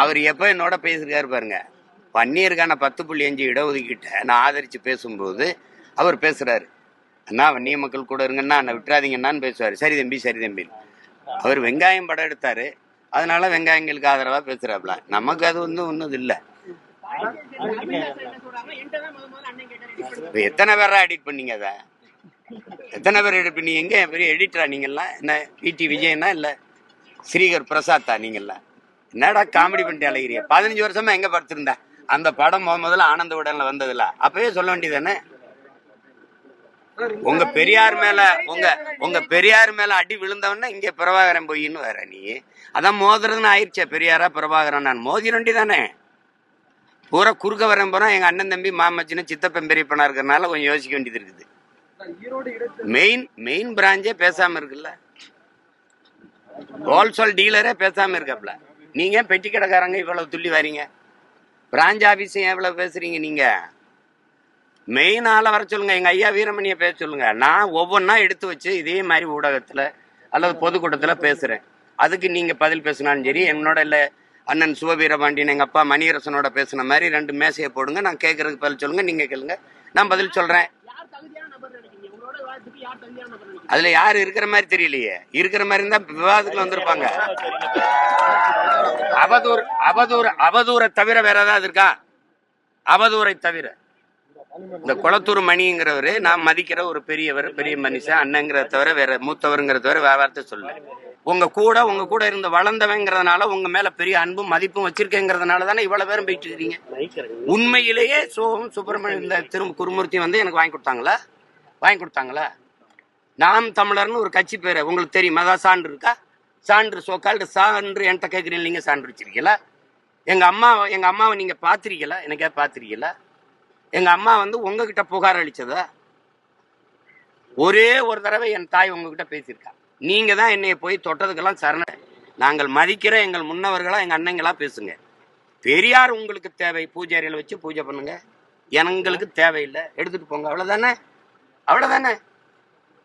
அவர் எப்போ என்னோட பேசியிருக்காரு பாருங்க. வன்னியருக்கான பத்து புள்ளி அஞ்சு இடஒதுக்கீட்டை நான் ஆதரித்து பேசும்போது அவர் பேசுகிறாரு அண்ணா வன்னிய மக்கள் கூட இருங்கன்னா என்னை விட்டுறாதீங்கன்னான்னு பேசுவார். சரி தம்பி சரி தம்பி. அவர் வெங்காயம் படம் எடுத்தார். அதனால வெங்காயங்களுக்கு ஆதரவாக பேசுகிறாப்புல நமக்கு அது வந்து ஒன்றும் இல்லை எத்தனை பேரா எடிட் பண்ணீங்க அதை? எத்தனை பேர் எடிட் பண்ணீங்க? எங்க பெரிய எடிட்டரா நீங்கெல்லாம் என்ன பிடி விஜயனா இல்ல? ஸ்ரீகர் பிரசாத்தா நீங்கெல்லாம் என்னடா காமெடி பண்ணிட்டு அழகிறீங்க பதினஞ்சு வருஷமா எங்க படுத்திருந்தா? அந்த படம் முதல்ல ஆனந்த உடன்ல வந்ததுல. அப்பவே சொல்ல வேண்டியதானே உங்க பெரியார் மேல உங்க உங்க பெரியார் மேல அடி விழுந்தவன்னா இங்க பிரபாகரன் பொய்ன்னு வேற நீ. அதான் மோதுறதுன்னு ஆயிடுச்சே பெரியாரா பிரபாகரன் நான். மோதி வேண்டி தானே? பூரா குறுக்க வரேன் போனா எங்க அண்ணன் தம்பி மாமச்சின்னு சித்தப்பன் பெரியப்பனா இருக்கிறனால கொஞ்சம் யோசிக்க வேண்டியது இருக்குது. மெயின் மெயின் பிராஞ்சே பேசாம இருக்குல்ல? ஹோல்சேல் டீலரே பேசாம இருக்காப்ல. நீங்க பெட்டி கடைக்காரங்க இவ்வளவு துள்ளி வரீங்க? பிரான்ச் ஆபீஸ் எவ்வளவு பேசுறீங்க நீங்க? மெயின் ஆளை வர சொல்லுங்க எங்க ஐயா வீரமணியை பேச சொல்லுங்க. நான் ஒவ்வொன்றா எடுத்து வச்சு இதே மாதிரி ஊடகத்துல அல்லது பொதுக்கூட்டத்துல பேசுறேன். அதுக்கு நீங்க பதில் பேசினாலும் சரி என்னோட இல்ல அண்ணன் சிவவீரபாண்டியன் எங்க அப்பா மணியரசனோட பேசின மாதிரி ரெண்டு மேசையை போடுங்க நான் கேட்கறதுக்கு பதில் சொல்லுங்க நீங்க கேளுங்க. நான் பதில் சொல்றேன். அதுல யாரு இருக்கிற மாதிரி தெரியலையே. இருக்கிற மாதிரி இருந்தா விவாதத்துக்கு வந்திருப்பாங்க. அவதூறு அவதூறு அவதூறை தவிர வேற ஏதாவது இருக்கா? அவதூரை தவிர. இந்த குளத்தூர் மணிங்கிறவர் நான் மதிக்கிற ஒரு பெரியவர் பெரிய மனுஷன் அண்ணங்கிறத தவிர வேற மூத்தவருங்கிறத தவிர வேற வார்த்தை சொல்ல உங்க கூட உங்க கூட இருந்து வளர்ந்தவங்கிறதுனால உங்க மேல பெரிய அன்பும் மதிப்பும் வச்சிருக்கேங்கிறதுனால தானே இவ்வளவு பேரும் போயிட்டு இருக்கீங்க உண்மையிலேயே சோகம் சுப்பிரமணியம் இந்த திரு குருமூர்த்தி வந்து எனக்கு வாங்கி கொடுத்தாங்களா? வாங்கி கொடுத்தாங்களா? நாம் தமிழர்னு ஒரு கட்சி பேரு. உங்களுக்கு தெரியுமா? அதான் சான்று இருக்கா? சான்று சோக்கால்டு சான்று என்கிட்ட கேட்குறீங்க நீங்க சான்று வச்சிருக்கீங்களா? எங்க அம்மா எங்க அம்மாவை நீங்க பாத்திருக்கீங்களா? எனக்கே பாத்திருக்கீங்களா? எங்க அம்மா வந்து உங்ககிட்ட புகார் அளிச்சதா? ஒரே ஒரு தடவை என் தாய் உங்ககிட்ட பேசியிருக்கா. நீங்க தான் என்னைய போய் தொட்டதுக்கெல்லாம் சரண நாங்கள் மதிக்கிற எங்கள் முன்னவர்களா எங்க அண்ணங்களா பேசுங்க. பெரியார் உங்களுக்கு தேவை. பூஜாரியில வச்சு பூஜை பண்ணுங்க. எங்களுக்கு தேவையில்லை. எடுத்துட்டு போங்க. அவ்வளவுதானே? அவ்வளவுதானே?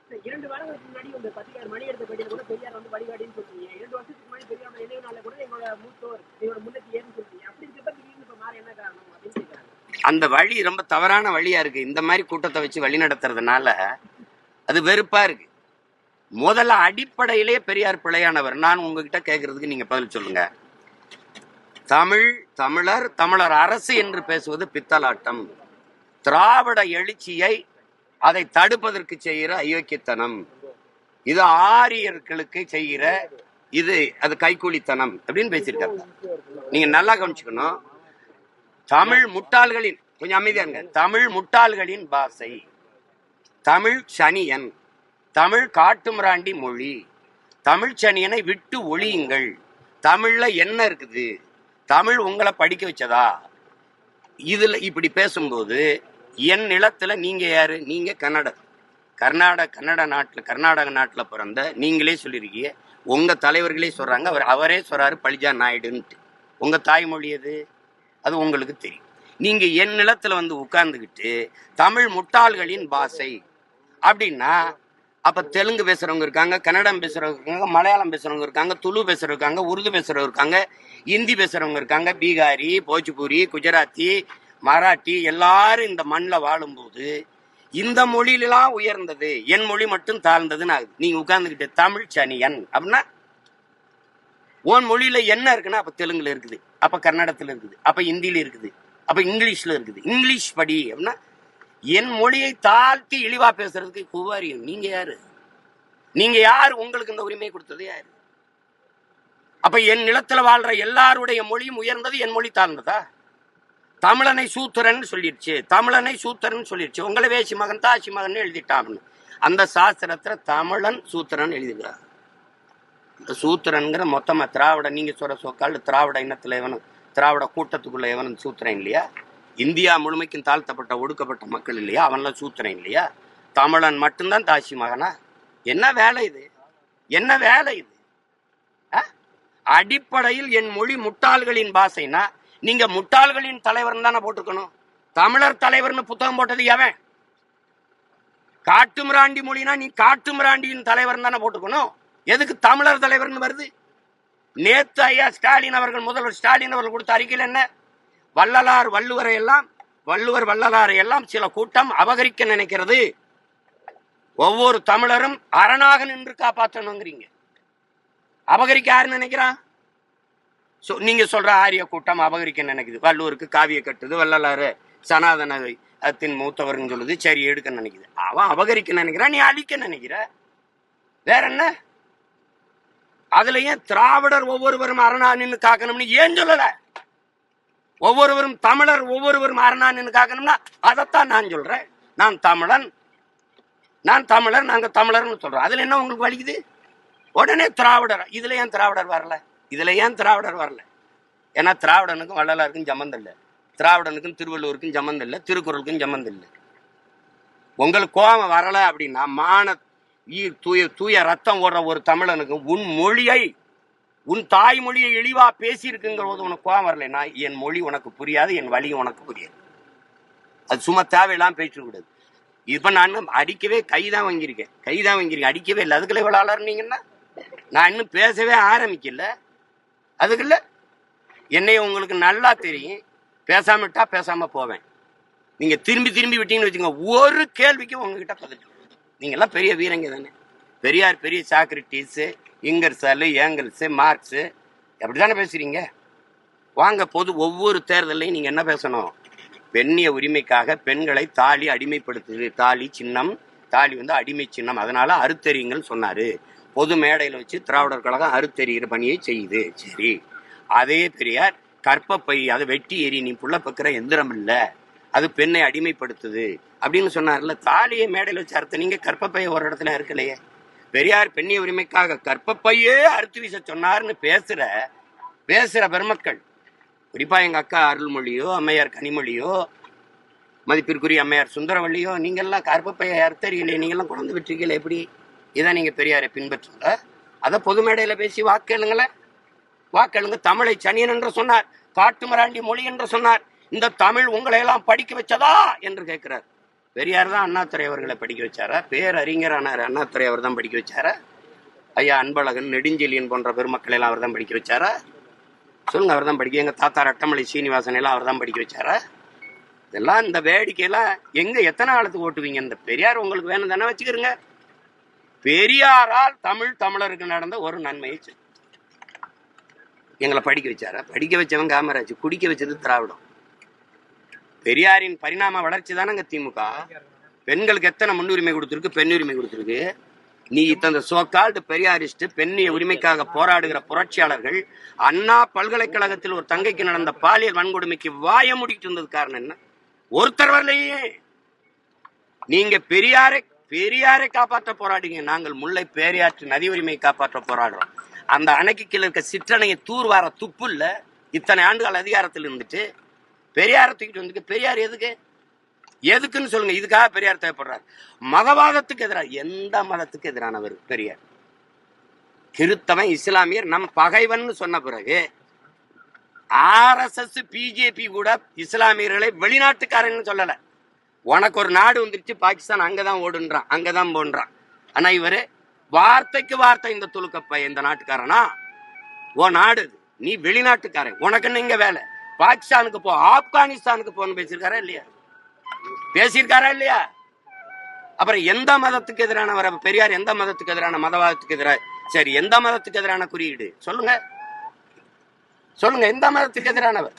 இரண்டு வாரங்களுக்கு முன்னாடி உங்க பத்திரிகையாளர் மணி எடுத்த பேட்டியில கூட பெரியார் வந்து வழிகாட்டின்னு சொல்றீங்க. இரண்டு வருஷத்துக்கு முன்னாடி பெரியாரோட நினைவு நாள்ல கூட எங்களோட மூத்தோர் எங்களோட முன்னேற்றி ஏன்னு சொல்றீங்க. அப்படி இருக்கப்ப திடீர்னு இப்ப மாற என்ன காரணம் அப்படின்னு கேட்கறாங்க. அந்த வழி ரொம்ப தவறான வழியா இருக்கு. இந்த மாதிரி கூட்டத்தை வச்சு வழி நடத்துறதுனால அது வெறுப்பா இருக்கு. முதல்ல அடிப்படையிலே பெரியார் பிழையானவர். நான் உங்ககிட்ட கேட்கறதுக்கு நீங்க பதில் சொல்லுங்க. தமிழ் தமிழர் தமிழர் அரசு என்று பேசுவது பித்தலாட்டம். திராவிட எழுச்சியை அதை தடுப்பதற்கு செய்கிற அயோக்கியத்தனம். இது ஆரியர்களுக்கு செய்கிற இது அது கைக்கூலித்தனம் அப்படின்னு பேசியிருக்காங்க நீங்க நல்லா கவனிச்சுக்கணும். தமிழ் முட்டாள்களின் கொஞ்சம் அமைதியாங்க தமிழ் முட்டாள்களின் பாஷை. தமிழ் சனியன். தமிழ் காட்டுமிராண்டி மொழி. தமிழ் சனியனை விட்டு ஒழியுங்கள். தமிழ்ல என்ன இருக்குது? தமிழ் உங்களை படிக்க வச்சதா? இதுல இப்படி பேசும்போது என் நிலத்துல நீங்க யாரு? நீங்க கன்னடர். கர்நாடக கன்னட நாட்டில் கர்நாடக நாட்டில் பிறந்த நீங்களே சொல்லியிருக்கீங்க உங்கள் தலைவர்களே சொல்கிறாங்க அவர் அவரே சொல்கிறாரு பழிஜா நாயுடுன்ட்டு. உங்கள் தாய்மொழி எது? அது உங்களுக்கு தெரியும். நீங்கள் என் நிலத்தில் வந்து உட்கார்ந்துக்கிட்டு தமிழ் முட்டாள்களின் பாஷை அப்படின்னா அப்போ தெலுங்கு பேசுகிறவங்க இருக்காங்க கன்னடம் பேசுகிறவங்க இருக்காங்க மலையாளம் பேசுறவங்க இருக்காங்க துளு பேசுகிறவங்க இருக்காங்க உருது பேசுகிறவங்க இருக்காங்க இந்தி பேசுகிறவங்க இருக்காங்க பீகாரி போஜ்பூரி குஜராத்தி மராட்டி எல்லாரும் இந்த மண்ணில் வாழும்போது இந்த மொழியிலாம் உயர்ந்தது என் மொழி மட்டும் தாழ்ந்ததுன்னு ஆகுது. நீங்க உட்கார்ந்துகிட்டு தமிழ் சனியன் அப்படின்னா உன் மொழியில என்ன இருக்குன்னா அப்ப தெலுங்குல இருக்குது அப்ப கன்னடத்துல இருக்குது அப்ப ஹிந்தியில இருக்குது அப்ப இங்கிலீஷ்ல இருக்குது. இங்கிலீஷ் படி அப்படின்னா என் மொழியை தாழ்த்தி இழிவா பேசுறதுக்கு குவாரியம் நீங்க யாரு? நீங்க யார்? உங்களுக்கு இந்த உரிமை கொடுத்தது யாரு? அப்ப என் நிலத்துல வாழ்ற எல்லாருடைய மொழியும் உயர்ந்தது என் மொழி தாழ்ந்ததா? தமிழனை சூத்திரன் சொல்லிடுச்சு தமிழனை சூத்திரன் சொல்லிடுச்சு. உங்களை வேசி மகன் தாசி மகன் எழுதிட்டான்னு அந்த சாஸ்திரத்துல தமிழன் சூத்திரன் எழுதிக்கிறார் இந்த சூத்திரன்கிற மொத்தமா திராவிட நீங்க சொல்ற சொக்கால் திராவிட இனத்துல எவனும் திராவிட கூட்டத்துக்குள்ள எவனும் சூத்திரன் இல்லையா? இந்தியா முழுமைக்கும் தாழ்த்தப்பட்ட ஒடுக்கப்பட்ட மக்கள் இல்லையா? அவன்லாம் சூத்திரன் இல்லையா? தமிழன் மட்டும்தான் தாசி மகனா? என்ன வேலை இது? என்ன வேலை இது? ஆ? அடிப்படையில் என் மொழி முட்டாள்களின் பாசைனா நீங்க முட்டாள்களின் தலைவர் தானே போட்டிருக்கணும். தமிழர் தலைவர்னு புத்தகம் போட்டது எவன்? காட்டு மிராண்டி மொழினா நீ காட்டுமிராண்டியின் தலைவர் தானே போட்டுக்கணும் எதுக்கு தமிழர் தலைவர்னு வருது? நேத்து ஐயா ஸ்டாலின் அவர்கள் முதல்வர் ஸ்டாலின் அவர்கள் கொடுத்த அறிக்கையில் என்ன? வள்ளலார் வள்ளுவரை எல்லாம் வள்ளுவர் வள்ளலாரை எல்லாம் சில கூட்டம் அபகரிக்க நினைக்கிறது. ஒவ்வொரு தமிழரும் அரணாக நின்று காப்பாற்றணுங்கிறீங்க. அபகரிக்க யாருன்னு நினைக்கிறான் சொ- நீங்க சொல்ற ஆரிய கூட்டம் அபகரிக்க நினைக்குது. வள்ளுவருக்கு காவிய கட்டுது வள்ளலாறு சனாதன அத்தின் மூத்தவர்னு சொல்லுது சரி எடுக்க நினைக்குது. அவன் அபகரிக்க நினைக்கிறான் நீ அழிக்க நினைக்கிற. வேற என்ன? அதுலயும் திராவிடர் ஒவ்வொருவரும் அரணா நின்று காக்கணும்னு ஏன் சொல்லல? ஒவ்வொருவரும் தமிழர் ஒவ்வொருவரும் அரணா நின்று காக்கணும்னா அதைத்தான் நான் சொல்றேன். நான் தமிழன் நான் தமிழர் நாங்க தமிழர்னு சொல்றோம். அதுல என்ன உங்களுக்கு வலிக்குது? உடனே திராவிடர் இதுல ஏன் திராவிடர் வரல? இதில் ஏன் திராவிடர் வரல? ஏன்னா திராவிடனுக்கும் வள்ளலாருக்கும் சம்மந்தம் இல்லை. திராவிடனுக்கும் திருவள்ளுவருக்கும் சம்மந்தம் இல்லை திருக்குறளுக்கும் சம்மந்தம் இல்லை. உங்களுக்கு கோபம் வரலை அப்படின்னா மான ஈ- தூய தூய ரத்தம் ஓடுற ஒரு தமிழனுக்கு உன் மொழியை உன் தாய்மொழியை இழிவா பேசியிருக்குங்கிற போது உனக்கு கோபம் வரலைன்னா என் மொழி உனக்கு புரியாது என் வழி உனக்கு புரியாது. அது சும்மா தேவையில்லாம பேசக்கூடாது கூடாது நான் அடிக்கவே கைதான் வாங்கியிருக்கேன். கைதான் வாங்கியிருக்கேன். அடிக்கவே இல்லை. அதுக்குள்ள இவ்வளோ அலர்னீங்கன்னா நான் இன்னும் பேசவே ஆரம்பிக்கல. அதுக்குள்ள என்னைய உங்களுக்கு நல்லா தெரியும். பேசாமட்டா பேசாம போவேன். நீங்க திரும்பி திரும்பி விட்டீங்கன்னு வச்சுக்கோங்க. ஒரு கேள்விக்கும் உங்ககிட்ட பதில் நீங்க எல்லாம் பெரிய வீரங்க தானே. பெரியார் பெரிய சாக்ரட்டிஸ் இங்கர்ஸாலு ஏங்கல்ஸு மார்க்ஸு. அப்படிதானே பேசுறீங்க? வாங்க பொது ஒவ்வொரு தேர்தலையும் நீங்க என்ன பேசணும்? பெண்ணிய உரிமைக்காக பெண்களை தாலி அடிமைப்படுத்துது. தாலி சின்னம் தாலி வந்து அடிமை சின்னம். அதனால அறுத்தறியுங்கள் சொன்னாரு. பொது மேடையில் வச்சு திராவிடர் கழகம் அறுத்தறிகிற பணியை செய்யுது. சரி. அதே பெரியார் கற்பப்பை அதை வெட்டி எறி நீ புள்ள பக்கிற எந்திரம் இல்லை. அது பெண்ணை அடிமைப்படுத்துது. அப்படின்னு சொன்னார்ல தாலியை மேடையில் வச்சு அறுத்த நீங்க கற்பப்பையை ஒரு இடத்துல இருக்கலையே பெரியார் பெண்ணிய உரிமைக்காக கற்பப்பையே அறுத்து வீச சொன்னார்னு பேசுற பேசுற பெருமக்கள். குறிப்பா எங்க அக்கா அருள்மொழியோ அம்மையார் கனிமொழியோ மதிப்பிற்குரிய அம்மையார் சுந்தரவள்ளியோ நீங்கெல்லாம் கற்பப்பையை அறுத்தறியலையே நீங்கெல்லாம் குழந்தை விட்டுருக்கீங்களே எப்படி? இதான் நீங்க பெரியாரை பின்பற்றுங்க. அதை பொது மேடையில பேசி வாக்கெழுங்களேன் வாக்கெழுங்க தமிழை சனியன் என்று சொன்னார் காட்டு மராண்டி மொழி என்று சொன்னார். இந்த தமிழ் உங்களை எல்லாம் படிக்க வச்சதா என்று கேட்கிறார். பெரியார் தான் அண்ணாத்துறை அவர்களை படிக்க வச்சாரா? பேரறிஞரானார் அண்ணாத்துறை அவர் தான் படிக்க வச்சாரா? ஐயா அன்பழகன் நெடுஞ்செழியன் போன்ற பெருமக்களை எல்லாம் அவர் தான் படிக்க வச்சாரா? சொல்லுங்க அவர் தான் படிக்க எங்க தாத்தா ரட்டமலை சீனிவாசன் எல்லாம் அவர் தான் படிக்க வச்சாரா? இதெல்லாம் இந்த வேடிக்கையெல்லாம் எங்க எத்தனை காலத்துக்கு ஓட்டுவீங்க? இந்த பெரியார் உங்களுக்கு வேணும் தானே வச்சுக்கிறீங்க. பெரியாரால் தமிழ் தமிழருக்கு நடந்த ஒரு நன்மையை எங்களை படிக்க வச்சாரா? படிக்க வச்சவன் காமராஜ் குடிக்க வச்சது திராவிடம். பெரியாரின் பரிணாம வளர்ச்சி தானங்க திமுக. பெண்களுக்கு எத்தனை முன்னுரிமை கொடுத்துருக்கு? பெண் உரிமை கொடுத்துருக்கு. நீ இத்தந்த சோக்கால்டு பெரியாரிஸ்ட் பெண்ணிய உரிமைக்காக போராடுகிற புரட்சியாளர்கள் அண்ணா பல்கலைக்கழகத்தில் ஒரு தங்கைக்கு நடந்த பாலியல் வன்கொடுமைக்கு வாய முடிக்கிட்டு இருந்தது காரணம் என்ன? ஒருத்தர் வரலையே. நீங்க பெரியாரை பெரியாரை காப்பாற்ற போராடுங்க. நாங்கள் முல்லை பேரியாற்று நதி உரிமையை காப்பாற்ற போராடுறோம். அந்த அணைக்கு கீழே இருக்க சிற்றணையை தூர்வார துப்பு இத்தனை ஆண்டுகள் அதிகாரத்தில் இருந்துட்டு பெரியாரை தூக்கிட்டு வந்து பெரியார் எதுக்கு? எதுக்குன்னு சொல்லுங்க. இதுக்காக பெரியார் தேவைப்படுறார். மதவாதத்துக்கு எதிராக எந்த மதத்துக்கு எதிரானவர் பெரியார்? கிறித்தவன் இஸ்லாமியர் நம் பகைவன் சொன்ன பிறகு ஆர்எஸ்எஸ் பிஜேபி கூட இஸ்லாமியர்களை வெளிநாட்டுக்காரன்னு சொல்லலை. உனக்கு ஒரு நாடு வந்துருச்சு பாகிஸ்தான் அங்கதான் ஓடுன்றான் அங்கதான் போன்றான். ஆனால் இவரு வார்த்தைக்கு வார்த்தை இந்த துலுக்கப்ப இந்த நாட்டுக்காரனா? ஓ நாடு இது. நீ வெளிநாட்டுக்காரன். உனக்கு என்ன வேலை? பாகிஸ்தானுக்கு போ ஆப்கானிஸ்தானுக்கு போன்னு பேசியிருக்காரா இல்லையா? பேசியிருக்காரா இல்லையா? அப்புறம் எந்த மதத்துக்கு எதிரானவர்? பெரியார் எந்த மதத்துக்கு எதிரான மதவாதத்துக்கு எதிராக சரி எந்த மதத்துக்கு எதிரான குறியீடு? சொல்லுங்க. சொல்லுங்க எந்த மதத்துக்கு எதிரானவர்?